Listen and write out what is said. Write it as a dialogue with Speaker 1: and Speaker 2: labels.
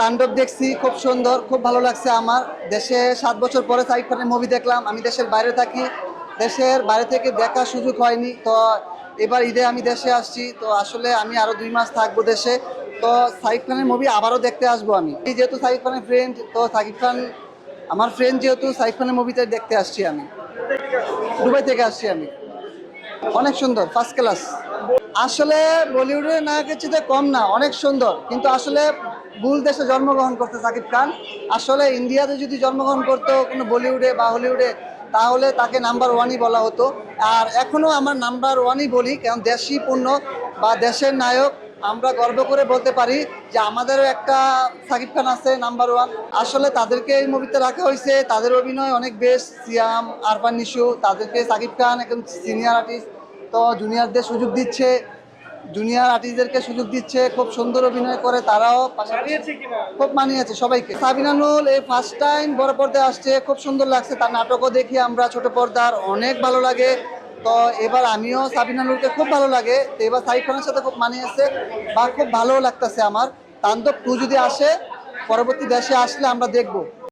Speaker 1: তাণ্ডব দেখছি, খুব সুন্দর, খুব ভালো লাগছে আমার। দেশে সাত বছর পরে সাইড খানের মুভি দেখলাম, আমি দেশের বাইরে থাকি। দেশের বাইরে থেকে দেখার সুযোগ হয়নি। তো এবার ঈদে আমি দেশে আসছি, তো আসলে আমি আরও দুই মাস থাকব দেশে। তো সাইড খানের মুভি আবারও দেখতে আসব আমি। যেহেতু সাইড খানের ফ্রেন্ড তো সাকিব খান, আমার ফ্রেন্ড যেহেতু সাইড খানের মুভিতে দেখতে আসছি আমি। দুবাই থেকে আসছি আমি। অনেক সুন্দর ফার্স্ট ক্লাস আসলে বলিউডের নায়কের চেয়ে কম না, অনেক সুন্দর। কিন্তু আসলে ভুল দেশে জন্মগ্রহণ করতে সাকিব খান। আসলে ইন্ডিয়াতে যদি জন্মগ্রহণ করতো কোনো বলিউডে বা হলিউডে, তাহলে তাকে নাম্বার ওয়ানই বলা হতো। আর এখনও আমার নাম্বার ওয়ানই বলি, কারণ দেশি পূর্ণ বা দেশের নায়ক আমরা গর্ব করে বলতে পারি যে আমাদেরও একটা সাকিব খান আছে নাম্বার ওয়ান। আসলে তাদেরকে এই মুভিতে রাখা হয়েছে। তাদের অভিনয় অনেক বেশ সিয়াম, আরফান নিশু, তাদেরকে সাকিব খান একদম সিনিয়র আর্টিস্ট তো জুনিয়রদের সুযোগ দিচ্ছে। জুনিয়র আর্টিস্টদেরকে সুযোগ দিচ্ছে খুব সুন্দর অভিনয় করে তারাও খুব মানিয়েছে সবাইকে। সাবিনানুল এই ফার্স্ট টাইম বড় পর্দায় আসছে খুব সুন্দর লাগছে তার নাটকও দেখি আমরা ছোট পর্দার অনেক ভালো লাগে। তো এবার আমিও সাবিনানুলকে খুব ভালো লাগে তো এবার সাইফ খানের সাথে খুব মানিয়েছে বা খুব ভালো লাগতেছে আমার। তান্দব টু যদি আসে পরবর্তী দেশে আসলে আমরা দেখব।